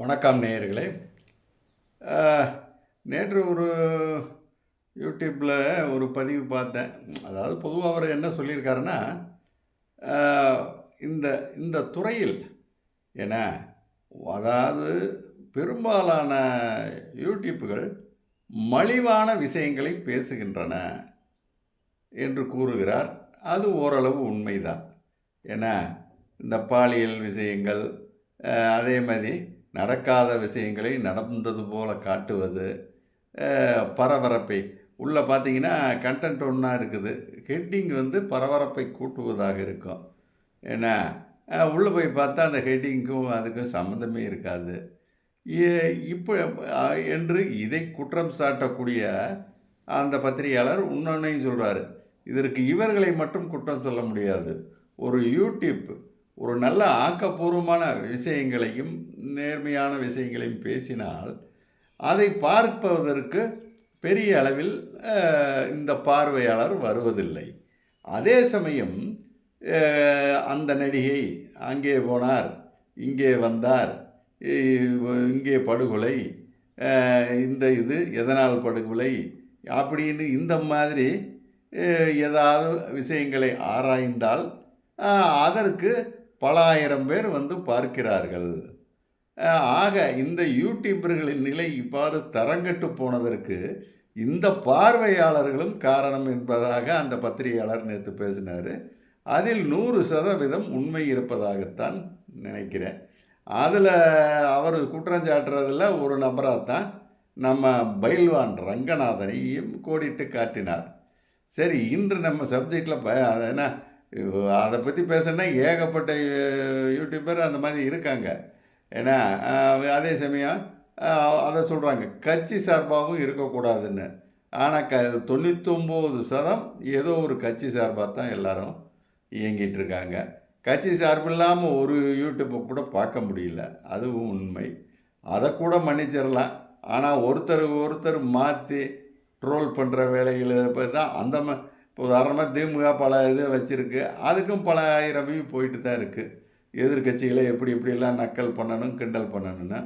வணக்கம் நேயர்களே. நேற்று ஒரு யூடியூப்பில் ஒரு பதிவு பார்த்தேன். அதாவது பொதுவாக அவர் என்ன சொல்லியிருக்காருன்னா இந்த இந்த துறையில் என்ன அதாவது பெரும்பாலான யூடியூப்புகள் மலிவான விஷயங்களை பேசுகின்றன என்று கூறுகிறார். அது ஓரளவு உண்மைதான். ஏன்னா இந்த பாலியல் விஷயங்கள் அதே மாதிரி நடக்காத விஷயங்களை நடந்தது போல காட்டுவது பரபரப்பை. உள்ளே பார்த்தீங்கன்னா கண்டென்ட் ஒன்றா இருக்குது. ஹெட்டிங் வந்து பரபரப்பை கூட்டுவதாக இருக்கும். ஏன்னா உள்ளே போய் பார்த்தா அந்த ஹெட்டிங்க்கும் அதுக்கும் சம்மந்தமே இருக்காது. ஏ- இப்போ என்று இதை குற்றம் சாட்டக்கூடிய அந்த பத்திரிகையாளர் இன்னொன்னையும் சொல்கிறாரு இதற்கு இவர்களை மட்டும் குற்றம் சொல்ல முடியாது. ஒரு யூடியூப் ஒரு நல்ல ஆக்கப்பூர்வமான விஷயங்களையும் நேர்மையான விஷயங்களையும் பேசினால் அதை பார்ப்பதற்கு பெரிய அளவில் இந்த பார்வையாளர் வருவதில்லை. அதே சமயம் அந்த நடிகை அங்கே போனார் இங்கே வந்தார் இங்கே படுகொலை இந்த இது எதனால் படுகொலை அப்படின்னு இந்த மாதிரி ஏதாவது விஷயங்களை ஆராய்ந்தால் அதற்கு பல ஆயிரம் பேர் வந்து பார்க்கிறார்கள். ஆக இந்த யூடியூபர்களின் நிலை இவ்வாறு தரங்கட்டு போனதற்கு இந்த பார்வையாளர்களும் காரணம் என்பதாக அந்த பத்திரிகையாளர் நேற்று பேசினார். அதில் நூறு சதவீதம் உண்மை இருப்பதாகத்தான் நினைக்கிறேன். அதில் அவர் குற்றஞ்சாட்டுறதில் ஒரு நபராக தான் நம்ம பைல்வான் ரங்கநாதனையும் கோடிட்டு காட்டினார். சரி இன்று நம்ம சப்ஜெக்டில் ப என்ன? அதை பற்றி பேசணுன்னா ஏகப்பட்ட யூடியூபர் அந்த மாதிரி இருக்காங்க. ஏன்னா அதே சமயம் அதை சொல்கிறாங்க கட்சி சார்பாகவும் இருக்கக்கூடாதுன்னு. ஆனால் க தொண்ணூத்தொம்பது சதம் ஏதோ ஒரு கட்சி சார்பாக தான் எல்லோரும் இயங்கிட்டு இருக்காங்க. கட்சி சார்பு இல்லாமல் ஒரு யூடியூப்பை கூட பார்க்க முடியல. அதுவும் உண்மை. அதை கூட மன்னிச்சிடலாம். ஆனால் ஒருத்தர் ஒருத்தர் மாற்றி ட்ரோல் பண்ணுற வேலைகளை இப்போ தான் அந்த ம உதாரணமாக திமுக பல இது வச்சுருக்கு. அதுக்கும் பல ஆயிரம் வியூ போயிட்டு தான் இருக்குது எதிர்க்கட்சிகளை எப்படி எப்படியெல்லாம் நக்கல் பண்ணணும் கிண்டல் பண்ணணும்னா.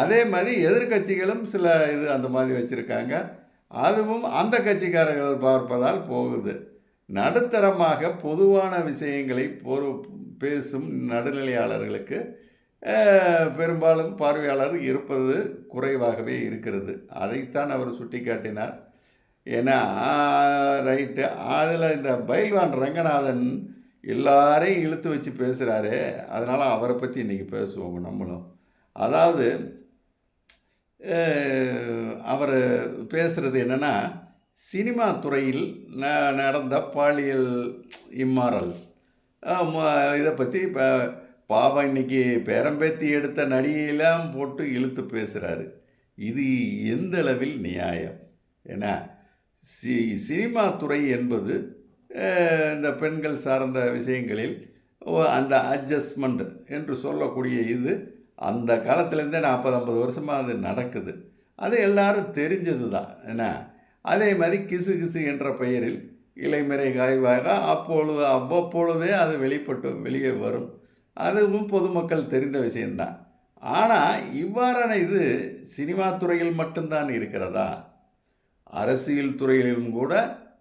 அதே மாதிரி எதிர்க்கட்சிகளும் சில இது அந்த மாதிரி வச்சுருக்காங்க. அதுவும் அந்த கட்சிக்காரர்கள் பார்ப்பதால் போகுது. நடுத்தரமாக பொதுவான விஷயங்களை பொறு பேசும் நடுநிலையாளர்களுக்கு பெரும்பாலும் பார்வையாளர் இருப்பது குறைவாகவே இருக்கிறது. அதைத்தான் அவர் சுட்டிக்காட்டினார். ஏன்னா ரைட்டு. அதில் இந்த பைல்வான் ரங்கநாதன் எல்லாரையும் இழுத்து வச்சு பேசுகிறாரு அதனால் அவரை பற்றி இன்றைக்கி பேசுவோங்க நம்மளும். அதாவது அவர் பேசுகிறது என்னென்னா சினிமா துறையில் ந நடந்த பாலியல் இம்மாரல்ஸ். இதை பற்றி இப்போ பாவம் இன்னைக்கு பேரம்பேத்தி எடுத்த நடிகையெல்லாம் போட்டு இழுத்து பேசுகிறாரு இது எந்த அளவில் நியாயம்? ஏன்னா சி சினிமா துறை என்பது இந்த பெண்கள் சார்ந்த விஷயங்களில் ஓ- அந்த அட்ஜஸ்ட்மெண்ட் என்று சொல்லக்கூடிய இது அந்த காலத்துலேருந்தே நாற்பது ஐம்பது வருஷமாக அது நடக்குது. அது எல்லாரும் தெரிஞ்சது தான். என்ன? அதே மாதிரி கிசு கிசு என்ற பெயரில் இலைமறை காய்வாக அப்பொழுது அவ்வப்பொழுதே அது வெளிப்பட்டு வெளியே வரும். அதுவும் பொதுமக்கள் தெரிந்த விஷயந்தான் ஆனால் இவ்வாறான இது சினிமா துறையில் மட்டும்தான் இருக்கிறதா? அரசியல் துறையிலும் கூட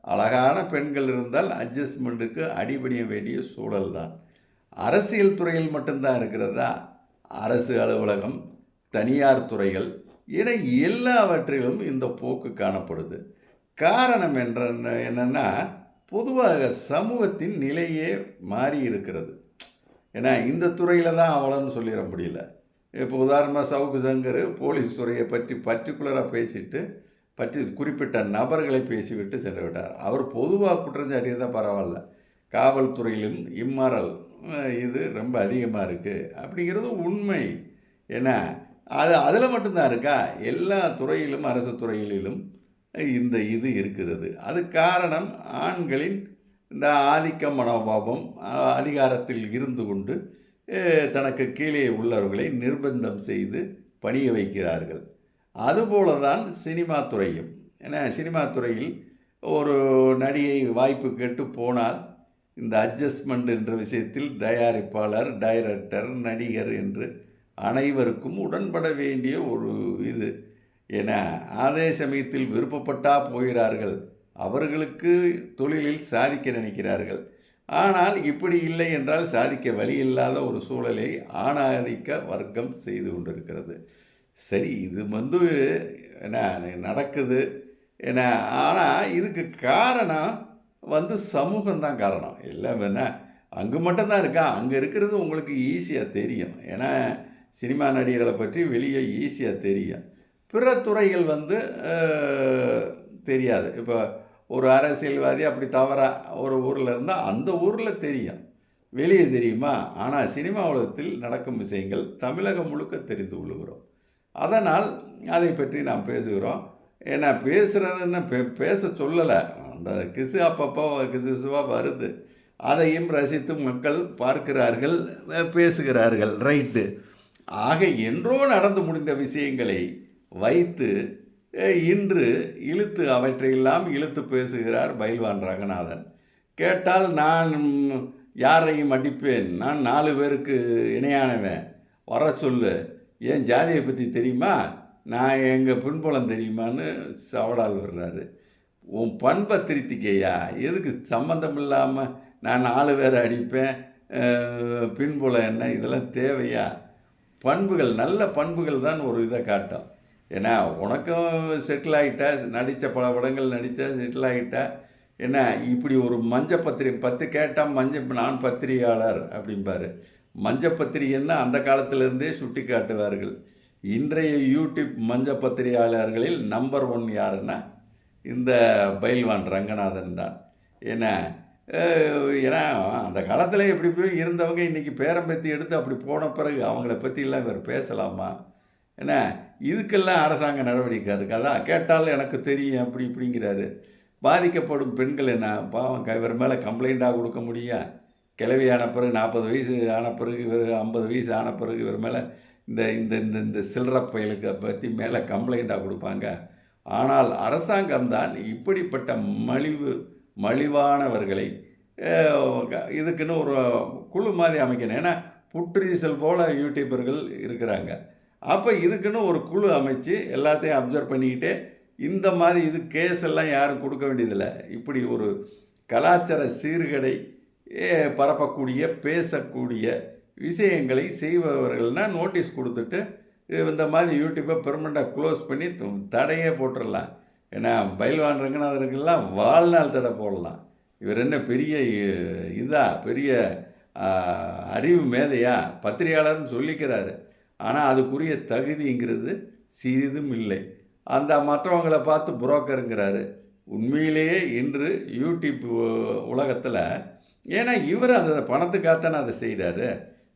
அழகான பெண்கள் இருந்தால் அட்ஜஸ்ட்மெண்ட்டுக்கு அடிபணிய வேண்டிய சூழல் தான். அரசியல் துறையில் மட்டும்தான் இருக்கிறதா? அரசு அலுவலகம் தனியார் துறைகள் என எல்லாவற்றிலும் இந்த போக்கு காணப்படுது. காரணம் என்ற என்னென்னா பொதுவாக சமூகத்தின் நிலையே மாறி இருக்கிறது. ஏன்னா இந்த துறையில் தான் அவ்வளோன்னு சொல்லிட முடியல. இப்போ உதாரணமாக சவுக்கு சங்கர் போலீஸ் துறையை பற்றி பர்டிகுலராக பேசிட்டு பற்றி குறிப்பிட்ட நபர்களை பேசிவிட்டு சென்று விட்டார் அவர் பொதுவாக குற்றஞ்சாட்டியதான் பரவாயில்ல. காவல்துறையிலும் இம்மாறல் இது ரொம்ப அதிகமாக இருக்குது அப்படிங்கிறது உண்மை. ஏன்னா அது அதில் மட்டும்தான் இருக்கா? எல்லா துறையிலும் அரசு துறையிலும் இந்த இது இருக்கிறது. அது காரணம் ஆண்களின் இந்த ஆதிக்க மனோபாவம் அதிகாரத்தில் இருந்து கொண்டு தனக்கு கீழே உள்ளவர்களை நிர்பந்தம் செய்து பணிய வைக்கிறார்கள். அதுபோல தான் சினிமா துறையும். ஏன்னா சினிமா துறையில் ஒரு நடிகை வாய்ப்பு கேட்டு போனால் இந்த அட்ஜஸ்ட்மெண்ட் என்ற விஷயத்தில் தயாரிப்பாளர் டைரக்டர் நடிகர் என்று அனைவருக்கும் உடன்பட வேண்டிய ஒரு இது. என அதே சமயத்தில் விருப்பப்பட்டா போகிறார்கள். அவர்களுக்கு தொழிலில் சாதிக்க நினைக்கிறார்கள். ஆனால் இப்படி இல்லை என்றால் சாதிக்க வழி இல்லாத ஒரு சூழலை ஆணாதிக்க வர்க்கம் செய்து கொண்டிருக்கிறது. சரி இது வந்து என்ன நடக்குது. என்ன ஆனால் இதுக்கு காரணம் வந்து சமூகம் தான் காரணம். இல்லை என்ன அங்கே மட்டும்தான் இருக்கா? அங்கே இருக்கிறது உங்களுக்கு ஈஸியாக தெரியும். ஏன்னா சினிமா நடிகர்களை பற்றி வெளியே ஈஸியாக தெரியும். பிற துறைகள் வந்து தெரியாது. இப்போ ஒரு அரசியல்வாதி அப்படி தவறாக ஒரு ஊரில் இருந்தால் அந்த ஊரில் தெரியும். வெளியே தெரியுமா? ஆனால் சினிமா உலகத்தில் நடக்கும் விஷயங்கள் தமிழகம் முழுக்க தெரிந்து கொள்கிறோம். அதனால் அதை பற்றி நாம் பேசுகிறோம். ஏன்னா பேசுகிறேன்னு பே பேச சொல்லலை. அந்த கிசு அப்பப்போ கிசு வருது. அதையும் ரசித்து மக்கள் பார்க்கிறார்கள் பேசுகிறார்கள். ரைட்டு. ஆக என்றோ நடந்து முடிந்த விஷயங்களை வைத்து இன்று இழுத்து அவற்றையெல்லாம் இழுத்து பேசுகிறார் பைல்வான் ரங்கநாதன். கேட்டால் நான் யாரையும் அடிப்பேன். நான் நாலு பேருக்கு இணையானவன். வர சொல்லு. ஏன் ஜாதியை பற்றி தெரியுமா? நான் எங்கள் பின்புலம் தெரியுமான்னு சவடால் வர்றாரு. உன் பண்பை திருத்திக்கையா? எதுக்கு சம்மந்தம் இல்லாமல் நான் நாலு பேரை அடிப்பேன் பின்புலம் என்ன? இதெல்லாம் தேவையா? பண்புகள் நல்ல பண்புகள் தான் ஒரு இதை காட்டும். ஏன்னா உனக்கும் செட்டில் ஆகிட்டா நடித்த பல படங்கள் நடித்த செட்டில் ஆகிட்டா என்ன இப்படி ஒரு மஞ்ச பத்திரி பத்து கேட்டால் மஞ்ச நான் பத்திரிகையாளர் அப்படிம்பாரு. மஞ்ச பத்திரிகைன்னா அந்த காலத்திலிருந்தே சுட்டி காட்டுவார்கள் இன்றைய யூடியூப் மஞ்ச பத்திரிகையாளர்களில் நம்பர் ஒன் யாருன்னா இந்த பைல்வான் ரங்கநாதன் தான். ஏன்னா ஏன்னா அந்த காலத்தில் எப்படி இப்படி இருந்தவங்க இன்றைக்கி பேரம்பத்தி எடுத்து அப்படி போன பிறகு அவங்கள பற்றிலாம் இவர் பேசலாமா? என்ன இதுக்கெல்லாம் அரசாங்க நடவடிக்கை இருக்குது அதான் எனக்கு தெரியும் அப்படி இப்படிங்கிறாரு. பாதிக்கப்படும் பெண்கள் என்ன? பாவம் இவர் மேலே கம்ப்ளைண்ட்டாக கொடுக்க முடியும் கிளவி ஆன பிறகு நாற்பது வயசு ஆன பிறகு இவர் ஐம்பது வயசு ஆன பிறகு இவர் மேலே இந்த இந்த இந்த இந்த சில்லற பயலுக்கு பற்றி மேலே கம்ப்ளைண்ட்டாக கொடுப்பாங்க. ஆனால் அரசாங்கம் தான் இப்படிப்பட்ட மலிவு மலிவானவர்களை இதுக்குன்னு ஒரு குழு மாதிரி அமைக்கணும். ஏன்னா புற்றீசல் போல் யூடியூபர்கள் இருக்கிறாங்க. அப்போ இதுக்குன்னு ஒரு குழு அமைச்சு எல்லாத்தையும் அப்சர்வ் பண்ணிக்கிட்டு இந்த மாதிரி இது கேஸ் எல்லாம் யாரும் கொடுக்க வேண்டியதில்லை. இப்படி ஒரு கலாச்சார சீர்கடை பரப்பக்கூடிய பேசக்கூடிய விஷயங்களை செய்பவர்கள்னா நோட்டீஸ் கொடுத்துட்டு இந்த மாதிரி யூடியூப்பை பெர்மனெண்ட்டாக க்ளோஸ் பண்ணி தடையே போட்டுடலாம். ஏன்னா பயில்வான் ரங்கநாதனுக்கெல்லாம் வாழ்நாள் தடை போடலாம். இவர் என்ன பெரிய இதாக இதா பெரிய அறிவு மேதையா பத்திரிகையாளர்னு சொல்லிக்கிறாரு. ஆனால் அதுக்குரிய தகுதிங்கிறது சிறிதும் இல்லை. அந்த மற்றவங்களை பார்த்து புரோக்கருங்கிறாரு உண்மையிலேயே இன்று யூடியூப் உலகத்தில் ஏன்னா இவர் அந்த பணத்துக்காகத்தானே அதை செய்கிறாரு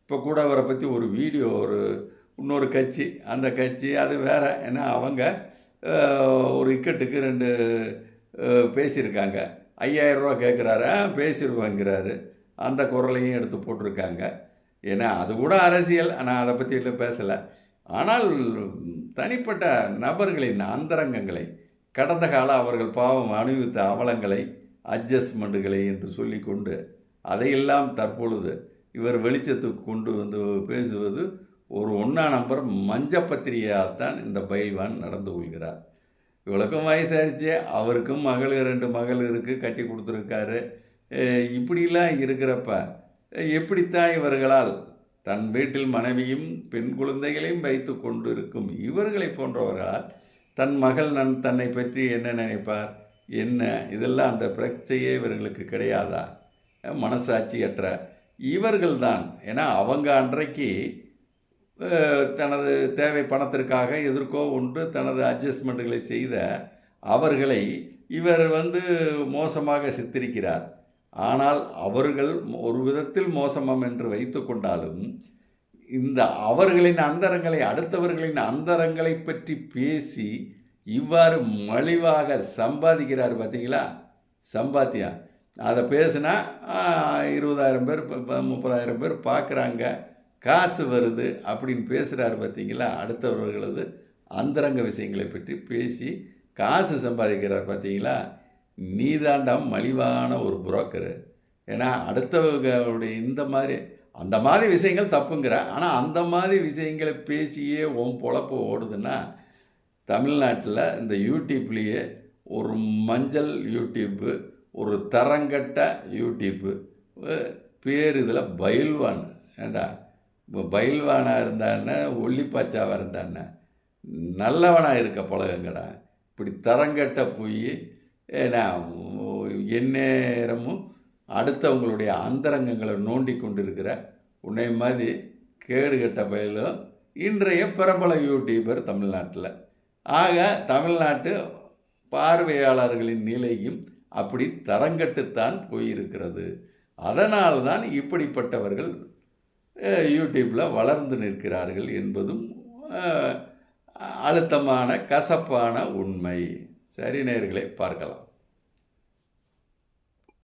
இப்போ கூட அவரை பற்றி ஒரு வீடியோ ஒரு இன்னொரு கட்சி அந்த கட்சி அது வேற. ஏன்னா அவங்க ஒரு இக்கட்டுக்கு ரெண்டு பேசியிருக்காங்க. ஐயாயிரரூவா கேட்குறாரு பேசிடுவாங்கிறாரு அந்த குரலையும் எடுத்து போட்டிருக்காங்க. ஏன்னா அது கூட அரசியல் நான் அதை பற்றி இல்லை பேசலை. ஆனால் தனிப்பட்ட நபர்களின் அந்தரங்கங்களை கடந்த கால அவர்கள் பாவம் அணிவித்த அவலங்களை அட்ஜஸ்ட்மெண்ட்டுகளை என்று சொல்லிக்கொண்டு அதையெல்லாம் தற்பொழுது இவர் வெளிச்சத்துக்கு கொண்டு வந்து பேசுவது ஒரு ஒன்றா நம்பர் மஞ்ச பத்திரிகையாகத்தான் இந்த பைல்வான் நடந்து கொள்கிறார். இவளுக்கும் வயசாயிருச்சு அவருக்கும் மகள் ரெண்டு மகள் இருக்குது கட்டி கொடுத்துருக்காரு. இப்படிலாம் இருக்கிறப்ப எப்படித்தான் இவர்களால் தன் வீட்டில் மனைவியும் பெண் குழந்தைகளையும் வைத்து கொண்டு இருக்கும் இவர்களை போன்றவர்களால் தன் மகள் நன் தன்னை பற்றி என்ன நினைப்பார்? என்ன? இதெல்லாம் அந்த பிரச்சையே இவர்களுக்கு கிடையாதா? மனசாட்சியற்ற இவர்கள்தான். ஏன்னா அவங்க அன்றைக்கு தனது தேவை பணத்திற்காக எதற்கோ ஒன்று தனது அட்ஜஸ்ட்மெண்ட்டுகளை செய்த அவர்களை இவர் வந்து மோசமாக சித்தரிக்கிறார். ஆனால் அவர்கள் ஒரு விதத்தில் மோசமம் என்று வைத்து கொண்டாலும் இந்த அவர்களின் அந்தரங்களை அடுத்தவர்களின் அந்தரங்களை பற்றி பேசி இவ்வாறு மலிவாக சம்பாதிக்கிறார் பார்த்தீங்களா சம்பாத்தியம் அதை பேசுனா இருபதாயிரம் பேர் முப்பதாயிரம் பேர் பார்க்குறாங்க. காசு வருது அப்படின்னு பேசுகிறாரு பார்த்தீங்களா? அடுத்தவர்களது அந்தரங்க விஷயங்களை பற்றி பேசி காசு சம்பாதிக்கிறார் பார்த்தீங்களா? நீதாண்டாம் மலிவான ஒரு புரோக்கரு ஏன்னா அடுத்தவங்களுடைய இந்த மாதிரி அந்த மாதிரி விஷயங்கள் தப்புங்கிற. ஆனால் அந்த மாதிரி விஷயங்களை பேசியே உன் பொழப்பு ஓடுதுன்னா தமிழ்நாட்டில் இந்த யூடியூப்லேயே ஒரு மஞ்சள் யூடியூப்பு ஒரு தரங்கட்ட யூடியூப்பு. பேர் இதில் பயில்வான் ஏண்டா? இப்போ பயில்வானாக இருந்தானே ஒல்லிப்பாச்சாவாக இருந்தானே? நல்லவனாக இருக்க பழகங்கடா. இப்படி தரங்கட்ட போய் ஏன்னா எந்நேரமும் அடுத்தவங்களுடைய அந்தரங்கங்களை நோண்டி கொண்டிருக்கிற உன்னை மாதிரி கேடுகட்ட பயிலும் இன்றைய பிரபல யூடியூபர் தமிழ்நாட்டில். ஆக தமிழ்நாட்டு பார்வையாளர்களின் நிலையும் அப்படி தரங்கட்டுத்தான் போயிருக்கிறது. அதனால் தான் இப்படிப்பட்டவர்கள் யூடியூப்பில் வளர்ந்து நிற்கிறார்கள் என்பதும் அழுத்தமான கசப்பான உண்மை. சரி நேர்களை பார்க்கலாம்.